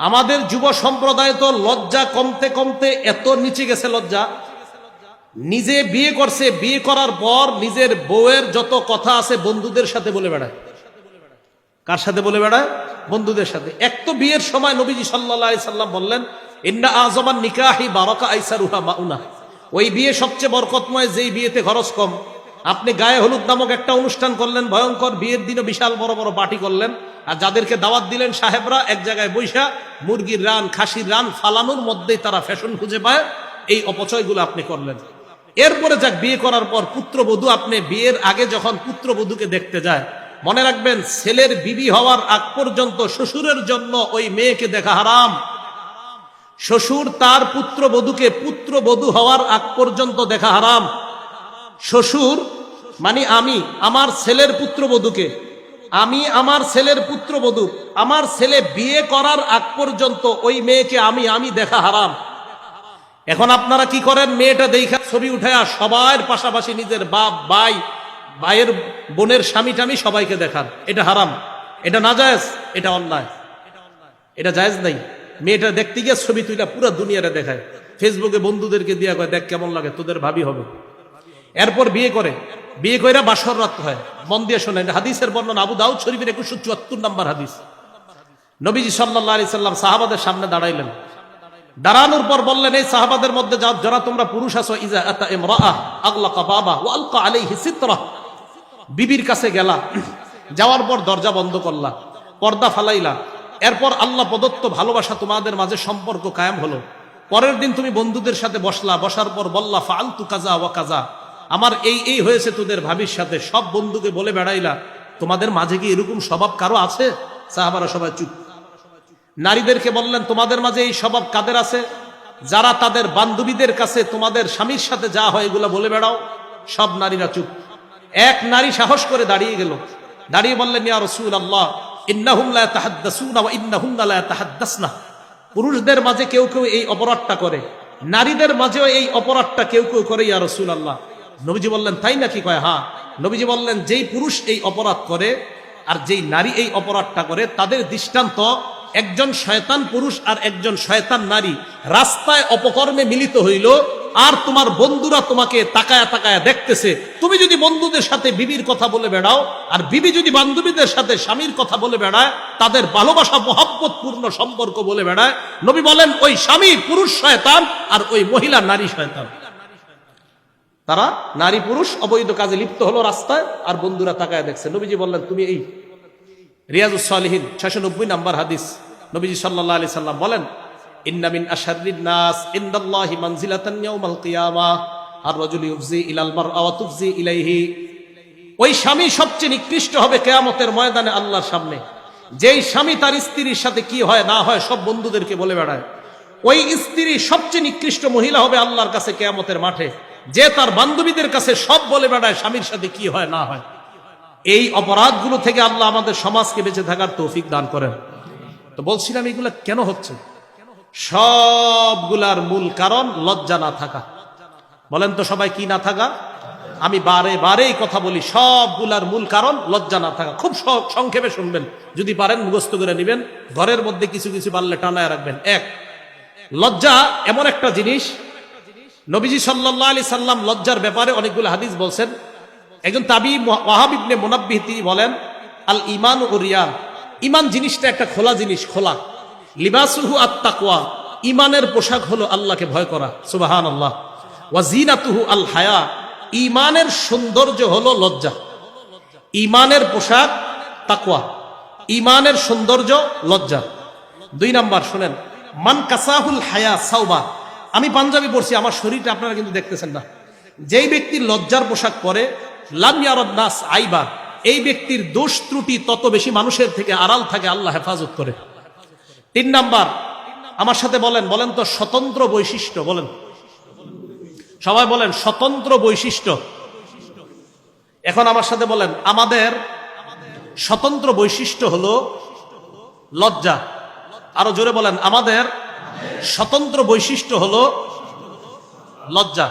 আমাদের যুব সম্প্রদায় তো লজ্জা কমতে কমতে এত নিচে গেছে লজ্জা। নিজে বিয়ে করছে, বিয়ে করার পর নিজের বউয়ের যত কথা আছে বন্ধুদের সাথে বলে বেড়ায়। কার সাথে বলে বেড়ায়? বন্ধুদের সাথে। এক তো বিয়ের সময় নবীজি সাল্লাহ সাল্লাম বললেন, ইন্না আজমান নিকাহি বারকা আইসারুহা মাউনা। ওই বিয়ে সবচেয়ে বরকতময়, যেই বিয়েতে খরচ কম। আপনি গায়ে হলুদ নামক একটা অনুষ্ঠান করলেন, ভয়ঙ্কর বিয়ের দিনও বিশাল বড় বড় পার্টি করলেন। আর যাদেরকে দাওয়াত দিলেন সাহেবরা, এক জায়গায় বৈশা মুরগির রান, খাসির রান ফালানোর মধ্যেই তারা ফ্যাশন খুঁজে পায়। এই অপচয়গুলো আপনি করলেন। এরপরে যাক, বিয়ে করার পর পুত্রবধূ আপনি বিয়ের আগে যখন পুত্রবধূকে দেখতে যায়, মনে রাখবেন ছেলের বিবি হওয়ার আগ পর্যন্ত শ্বশুরের জন্য ওই মেয়েকে দেখা হারাম। শ্বশুর তার পুত্রবধূকে পুত্রবধূ হওয়ার আগ পর্যন্ত দেখা হারাম। শ্বশুর মানে আমি, আমার ছেলের পুত্রবধূকে আমি আমার ছেলের পুত্রবধূ আমার ছেলে বিয়ে করার আগ পর্যন্ত ওই মেয়েকে আমি আমি দেখা হারাম। এখন আপনারা কি করেন? মেয়েটা দেখা ছবি উঠায়া সবার পাশাপাশি নিজের বাপ, ভাই, ভাইয়ের বোনের স্বামী টামি সবাইকে দেখান। এটা হারাম। এটা না জায়েজ এটা অন্যায়। এটা জায়েজ নাই। মেয়েটা দেখতে গিয়ে ছবি তুইলা পুরো দুনিয়াটা দেখায়। ফেসবুকে বন্ধুদেরকে দিয়া দেখ কেমন লাগে, তোদের ভাবি হবে। এরপর বিয়ে করে। বিয়ে করে বাসর রাত হয়। মন দিয়ে শোনেন হাদিসের বর্ণনা। আবু দাউদ শরীফের একুশশো চুয়াত্তর নম্বর হাদিস। নবীজি সাল্লাহ আলি সাল্লাম সাহাবাদের সামনে দাঁড়াইলেন। দাঁড়ানোর পর বললেন, এই সাহাবাদের মধ্যে যা যারা তোমরা পুরুষ আছো, ইজা আতা বিবির কাছে গেলা। যাওয়ার পর দরজা বন্ধ করলা, পর্দা ফালাইলা। এরপর আল্লাহ প্রদত্ত ভালোবাসা তোমাদের মাঝে সম্পর্ক কায়েম হলো। পরের দিন তুমি বন্ধুদের সাথে বসলা। বসার পর বললা, ফালতু কাজা ওয়া কাজা। আমার এই এই হয়েছে তোদের ভাবির সাথে সব বন্ধুকে বলে বেড়াইলা, তোমাদের মাঝে কি এরকম স্বভাব কারও আছে? সাহাবারা সবাই চুপ। নারীদেরকে বললেন, তোমাদের মাঝে এই স্বভাব কাদের আছে? যারা তাদের বান্ধবীদের কাছে তোমাদের স্বামীর সাথে যা হয় এগুলো বলে বেড়াও। সব নারীরা চুপ। এক নারী সাহস করে দাঁড়িয়ে গেল। দাঁড়িয়ে বললেন রসুল আল্লাহ পুরুষদের মাঝে কেউ কেউ এই অপরাধটা করে, নারীদের মাঝেও এই অপরাধটা কেউ কেউ করে, ইয়া রসুল আল্লাহ নবীজি বললেন, তাই নাকি কয় হ্যাঁ নবীজি বললেন, যেই পুরুষ এই অপরাধ করে আর যেই নারী এই অপরাধটা করে, তাদের দৃষ্টান্ত একজন শয়তান পুরুষ আর একজন শয়তান নারী রাস্তায় অপকর্মে মিলিত হইল, আর তোমার বন্ধুরা তোমাকে তাকায়া তাকায়া দেখতেছে। তুমি যদি বন্ধুদের সাথে বিবির কথা বলে বেড়াও, আর বিবি যদি বান্ধবীদের সাথে স্বামীর কথা বলে বেড়ায়, তাদের ভালোবাসা মহাব্বত পূর্ণ সম্পর্ক বলে বেড়ায়, নবী বলেন, ওই স্বামী পুরুষ শয়তান আর ওই মহিলা নারী শয়তান। তারা নারী পুরুষ অবৈধ কাজে লিপ্ত হলো রাস্তায়, আর বন্ধুরা তাকায় দেখছে। নবীজি বললেন, তুমি এই রিয়াজুস সালিহিন ছয়শো নব্বই নাম্বার হাদিস। নবীজি সাল্লাহ আলি সাল্লাম বলেন ইলাইহি। ওই স্বামী সবচেয়ে নিকৃষ্ট হবে কেয়ামতের ময়দানে আল্লাহর সামনে। যেই স্বামী তার স্ত্রীর সাথে কি হয়, না হয়, সব বন্ধুদেরকে বলে বেড়ায়। ওই স্ত্রী সবচেয়ে নিকৃষ্ট মহিলা হবে আল্লাহর কাছে কেয়ামতের মাঠে। যে তার বান্ধবীদের কাছে সব বলে বেড়ায়, স্বামীর সাথে কি হয়, না হয়। এই অপরাধগুলো থেকে আল্লাহ আমাদের সমাজকে বেঁচে থাকার তৌফিক দান করেন। তো বলছিলাম, এগুলো কেন হচ্ছে? সবগুলার মূল কারণ লজ্জা না থাকা। বলেন তো সবাই কি না থাকা? আমি বারে বারেই কথা বলি, সবগুলার মূল কারণ লজ্জা না থাকা। খুব সংক্ষেপে শুনবেন। যদি পারেন, মুখস্থ করে নেবেন। ঘরের মধ্যে কিছু কিছু পারলে টানায় রাখবেন। এক, লজ্জা এমন একটা জিনিস নবীজি সাল্লাহ আলি সাল্লাম লজ্জার ব্যাপারে অনেকগুলো হাদিস বলছেন। একজন তাবি ওয়াহাবিবনে মোনাব্বিহ, তিনি বলেন, আল ইমান ও রিয়ান ইমান জিনিসটা একটা খোলা জিনিস, খোলা। লিবাসুহু আত্মাকুয়া ইমানের পোশাক হলো আল্লাহকে ভয় করা সুবাহান আল্লাহ ওয়াজিনাতুহু আল হায়া। ইমানের সৌন্দর্য হলো লজ্জা। ইমানের পোশাক তাকুয়া ইমানের সৌন্দর্য লজ্জা। দুই নাম্বার, শুনেন, মান কাসাহুল হায়া সাউবা আমি পাঞ্জাবি পড়ছি আমার শরীরটা আপনারা কিন্তু দেখতেছেন না। যেই ব্যক্তির লজ্জার পোশাক পরে নাস আইবা, এই ব্যক্তির দোষ ত্রুটি তত বেশি মানুষের থেকে আড়াল থাকে, আল্লাহ হেফাজত করে। তিন নাম্বার, আমার সাথে বলেন বলেন তো স্বতন্ত্র বৈশিষ্ট্য, বলেন। সবাই বলেন, স্বতন্ত্র বৈশিষ্ট্য। এখন আমার সাথে বলেন, আমাদের স্বতন্ত্র বৈশিষ্ট্য হলো লজ্জা। আরও জোরে বলেন, আমাদের স্বতন্ত্র বৈশিষ্ট্য হলো লজ্জা।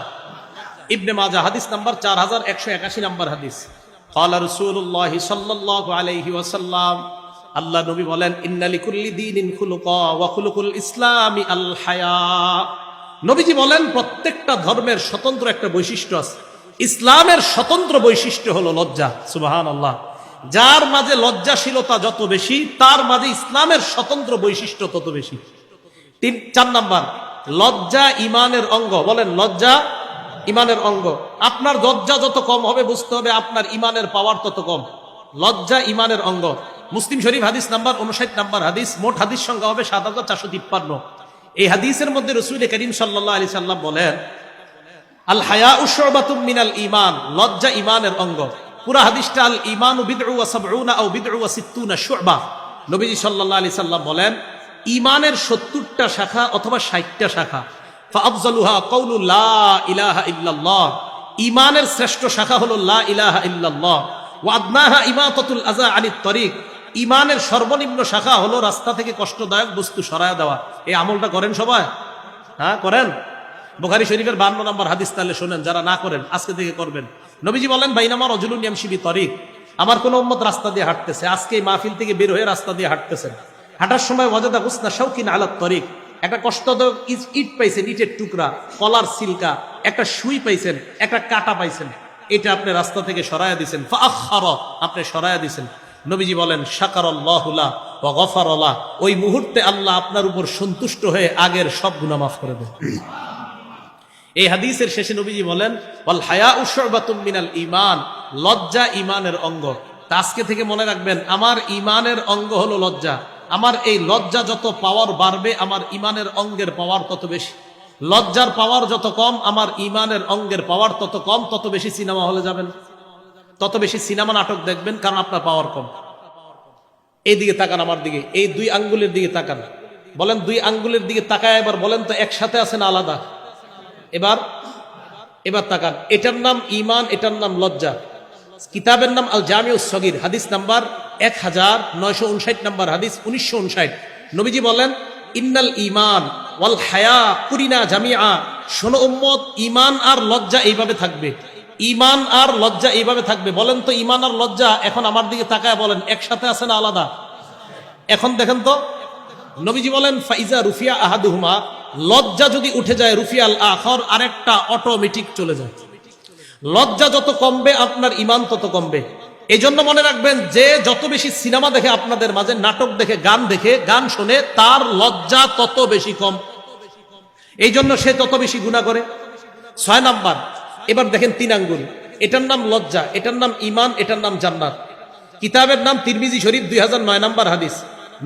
ইবনে মাজা হাদিস নাম্বার চার হাজার একশো একাশি নাম্বার হাদিস। কলা রসুল্লাহ সাল্লাহ আলহি ওসাল্লাম আল্লাহ নবী বলেন ইন্নালিকুল্লি দিন ইসলামী নবীজি বলেন, প্রত্যেকটা ধর্মের স্বতন্ত্র একটা বৈশিষ্ট্য আছে। ইসলামের স্বতন্ত্র বৈশিষ্ট্য হলো লজ্জা সুবাহান আল্লাহ যার মাঝে লজ্জাশীলতা যত বেশি, তার মাঝে ইসলামের স্বতন্ত্র বৈশিষ্ট্য তত বেশি। তিন, চার নাম্বার, লজ্জা ইমানের অঙ্গ। বলেন, লজ্জা ইমানের অঙ্গ। আপনার লজ্জা যত কম হবে, বুঝতে হবে আপনার ইমানের পাওয়ার তত কম। লজ্জা ইমানের অঙ্গ। মুসলিম শরীফ হাদিস নাম্বার উনষাট নাম্বার হাদিস, মোট হাদিস সংখ্যা হবে সাত হাজার চারশো তিপ্পান্ন। এই হাদিসের মধ্যে রসুল করিম সাল্লাহ আলি সাল্লাম বলেন, আল হায়া উসবাতুম মিনাল ইমান লজ্জা ইমানের অঙ্গ। পুরা হাদিসটা আল ইমান বিদউ ওয়া সাবউনা আও বিদউ ওয়া সিত্তুনা শুবা। নবীজি সাল্লাল্লাহু আলাইহি সাল্লাম বলেন ইমানের 70টা শাখা অথবা 60টা শাখা। লা ইলাহা ইল্লাল্লাহ। ইমানের শ্রেষ্ঠ শাখা লা ইলাহা ইল্লাল্লাহ। ওয়া আদনাহা ইমাতাতুল আযা আনিত তরিক। ইমানের সর্বনিম্ন শাখা হলো রাস্তা থেকে কষ্টদায়ক বস্তু সরায় দেওয়া। এই আমলটা করেন সবাই? হ্যাঁ করেন? বুখারি শরীফের বান্ন নম্বর হাদিস তাহলে শোনেন, যারা না করেন, আজকে থেকে করবেন। নবীজি বলেন বাইনামার অজুলুন ইয়ামশিবি তরিক আমার কোন উম্মত রাস্তা দিয়ে হাঁটতেছে, আজকে মাহফিল থেকে বের হয়ে রাস্তা দিয়ে হাঁটতেছেন হাঁটার সময় ওয়াজাদা হুসনা শৌকিন আলাত তরিক। একটা কষ্টদায়ক ইট- পাইছেন, ইটের টুকরা, কলার সিলকা, একটা সুই পাইছেন, একটা কাটা পাইছেন। এটা আপনি রাস্তা থেকে সরায়া দিছেন। আপনি সরায়া দিছেন। নবীজি বলেন শাকারাল্লাহুলা ওয়া গফারাল্লাহ ওই মুহূর্তে আল্লাহ আপনার উপর সন্তুষ্ট হয়ে আগের সব গুনাহ মাফ করে দেন। এই হাদিসের শেষে নবীজি বলেন বল হায়া উসবাতুম মিনাল ঈমান, লজ্জা ইমানের অঙ্গ। তা আজকে থেকে মনে রাখবেন, আমার ঈমানের অঙ্গ হলো লজ্জা। আমার এই লজ্জা যত পাওয়ার বাড়বে, আমার ঈমানের অঙ্গের পাওয়ার তত বেশি। লজ্জার পাওয়ার যত কম, আমার ঈমানের অঙ্গের পাওয়ার তত কম, তত বেশি সিনেমা হলে যাবেন। তত বেশি সিনেমা নাটক দেখবেন, কারণ আপনার পাওয়ার কম। এই দিকে তাকান আমার দিকে, এই দুই আঙ্গুলের দিকে তাকান। বলেন, দুই আঙ্গুলের দিকে তাকায়, এবার বলেন তো একসাথে আছেন আলাদা? এবার এবার তাকান। এটার নাম ইমান, এটার নাম লজ্জা। কিতাবের নাম আল জামিউ সগির, হাদিস নাম্বার এক হাজার নয়শো উনষাট নাম্বার হাদিস, উনিশশো উনষাট। নবীজি বলেন, ইন্নাল ইমান ওয়াল হায়া কুরিনা জামিয়া শোনো উম্মত ইমান আর লজ্জা এইভাবে থাকবে। ইমান আর লজ্জা এইভাবে থাকবে। বলেন তো ইমান আর লজ্জা এখন আমার দিকে তাকায় বলেন, একসাথে আছে না আলাদা? এখন দেখেন তো, নবীজি বলেন, ফাইজা রুফিয়া আহাদুহুমা। লজ্জা যদি উঠে যায় রুফিয়াল আখর, আরেকটা অটোমেটিক চলে যায়। লজ্জা যত কমবে, আপনার ইমান তত কমবে। এই জন্য মনে রাখবেন যে যত বেশি সিনেমা দেখে আপনাদের মাঝে, নাটক দেখে, গান দেখে, গান শোনে তার লজ্জা তত বেশি কম। এই জন্য সে তত বেশি গুণা করে। ছয় নাম্বার, এবার দেখেন তিন আঙ্গুল। এটার নাম লজ্জা, এটার নাম ইমান এটার নাম জান্নাত। কিতাবের নাম তিরমিজি শরীফ, দুই হাজার নয় নাম্বার হাদিস।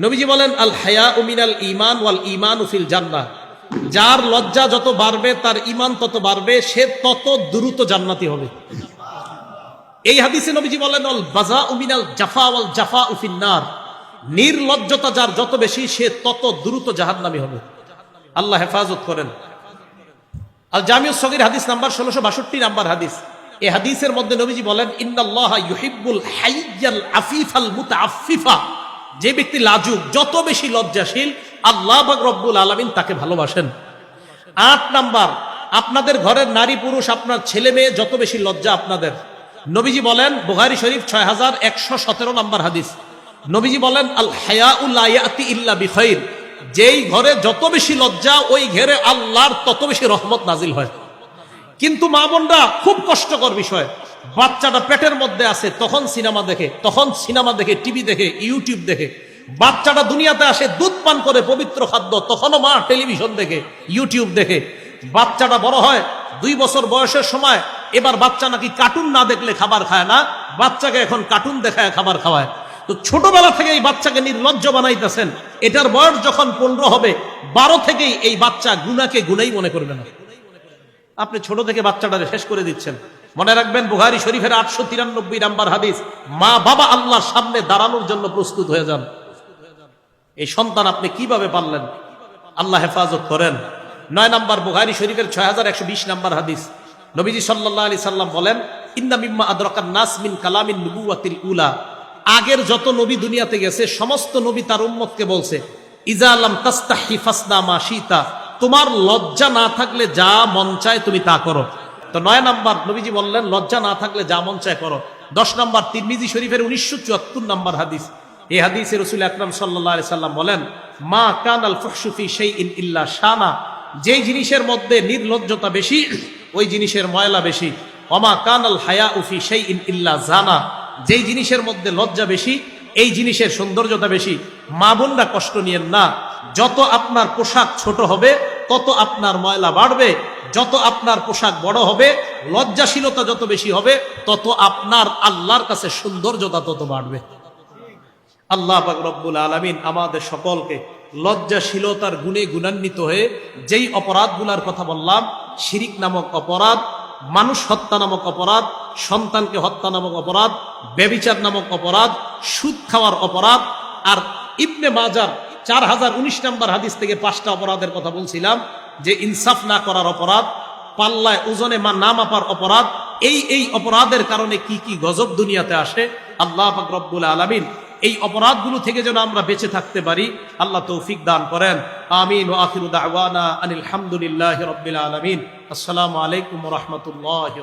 নবীজি বলেন, আল হায়া উমিনাল ইমান ওয়াল ইমান উফিল জান্নাত যার লজ্জা যত বাড়বে, তার ইমান তত বাড়বে, সে তত দ্রুত জান্নাতি হবে। এই হাদিসে নবীজি বলেন, অল বাজা উমিনাল জাফা ওয়াল জাফা উফিন্নার নির্লজ্জতা যার যত বেশি, সে তত দ্রুত জাহান্নামী হবে। আল্লাহ হেফাজত করেন। আল জামিউ সগির হাদিস নাম্বার ষোলোশো বাষট্টি নাম্বার হাদিস। এই হাদিসের মধ্যে নবীজি বলেন, ইন্নাল্লাহ ইউহিব্বুল হাইয়াল আফিফাল মুতাআফফিফা। যে ব্যক্তি লাজুক, যত বেশি লজ্জাশীল, আল্লাহ পাক রব্বুল আলামিন তাকে ভালোবাসেন। আট নাম্বার, আপনাদের ঘরের নারী পুরুষ, আপনার ছেলে মেয়ে, যত বেশি লজ্জা আপনাদের। নবীজি বলেন, বুখারী শরীফ ছয় হাজার একশো সতেরো নম্বর হাদিস। নবীজি বলেন আল হায়াউল্লাহ ইয়াতি ইল্লা বিখৈর যেই ঘরে যত বেশি লজ্জা, ওই ঘরে আল্লাহর তত বেশি রহমত নাজিল হয়। কিন্তু মা বোনরা, খুব কষ্টকর বিষয়। বাচ্চাটা পেটের মধ্যে আছে, তখন সিনেমা দেখে, তখন সিনেমা দেখে, টিভি দেখে, ইউটিউব দেখে। বাচ্চাটা দুনিয়াতে আসে, দুধ পান করে, পবিত্র খাদ্য, তখনও মা টেলিভিশন দেখে, ইউটিউব দেখে। বাচ্চাটা বড় হয়, দুই বছর বয়সের সময় এবার বাচ্চা নাকি কার্টুন না দেখলে খাবার খায় না, বাচ্চাকে এখন কার্টুন দেখায়, খাবার খাওয়ায়। তো ছোটবেলা থেকে এই বাচ্চাকে নির্লজ্জ বানাইতেছেন। এটার বয়স যখন পনেরো হবে, বারো থেকেই এই বাচ্চা গুনাকে গুনাই মনে করবে না। আপনি ছোট থেকে বাচ্চাটারে শেষ করে দিচ্ছেন। মনে রাখবেন বুহারি শরীফের আটশো তিরানব্বই নাম্বার হাদিস, মা বাবা আল্লাহর সামনে দাঁড়ানোর জন্য প্রস্তুত হয়ে যান। এই সন্তান আপনি কীভাবে পারলেন আল্লাহ হেফাজত করেন। নয় নাম্বার বুহারি শরীফের ছয় হাজার একশো বিশ নাম্বার হাদিস নবীজি সাল্লাহ আলি সাল্লাম বলেন, ইন্না মিম্মা নাসমিন কালামিন নবুয়াতিল উলা। আগের যত নবী দুনিয়াতে গেছে, সমস্ত নবী তার উম্মতকে বলছে, ইজা আল্লাম তাস্তাহি ফাসনা মা শীতা। তোমার লজ্জা না থাকলে যা মন চায় তুমি তা করো। তো নয় নাম্বার, নবীজি বললেন, লজ্জা না থাকলে যা মন চায় করো। দশ নাম্বার, তিরমিজি শরীফের উনিশশো চুয়াত্তর নাম্বার হাদিস। এই হাদিসে রসুল আকরাম সাল্লাহ আলি সাল্লাম বলেন, মা কান আল ফহসুফি সেই ইন ইল্লা শানা। যেই জিনিসের মধ্যে নির্লজ্জতা বেশি ওই জিনিসের ময়লা বেশি। অমা কান আল হায়া উফি সেই ইন ইল্লা জানা। যেই জিনিসের মধ্যে লজ্জা বেশি, এই জিনিসের সৌন্দর্যতা বেশি। মা বোনরা কষ্ট নিয়েন না। যত আপনার পোশাক ছোট হবে, তত আপনার ময়লা বাড়বে। যত আপনার পোশাক বড় হবে, লজ্জাশীলতা যত বেশি হবে, তত আপনার আল্লাহর কাছে সৌন্দর্যতা তত বাড়বে। আল্লাহ রব্বুল আলমিন আমাদের সকলকে লজ্জাশীলতার গুণে গুণান্বিত হয়ে যেই অপরাধগুলার কথা বললাম শিরিক নামক অপরাধ, মানুষ হত্যা নামক অপরাধ, সন্তানকে হত্যা নামক অপরাধ, ব্যবিচার নামক অপরাধ, সুদ খাওয়ার অপরাধ, আর ইবনে মাজার চার হাজার উনিশ নম্বর হাদিস থেকে পাঁচটা অপরাধের কথা বলছিলাম, যে ইনসাফ না করার অপরাধ, পাল্লায় ওজনে মা না মাপার অপরাধ, এই এই অপরাধের কারণে কি কি গজব দুনিয়াতে আসে, আল্লাহ রব্বুল আলমিন এই অপরাধগুলো থেকে যেন আমরা বেঁচে থাকতে পারি, আল্লাহ তৌফিক দান করেন। আমিন ও আখিরু দাওয়ানা আনিল রব্বিল আলমিন। আসসালামু আলাইকুম রহমতুল্লাহ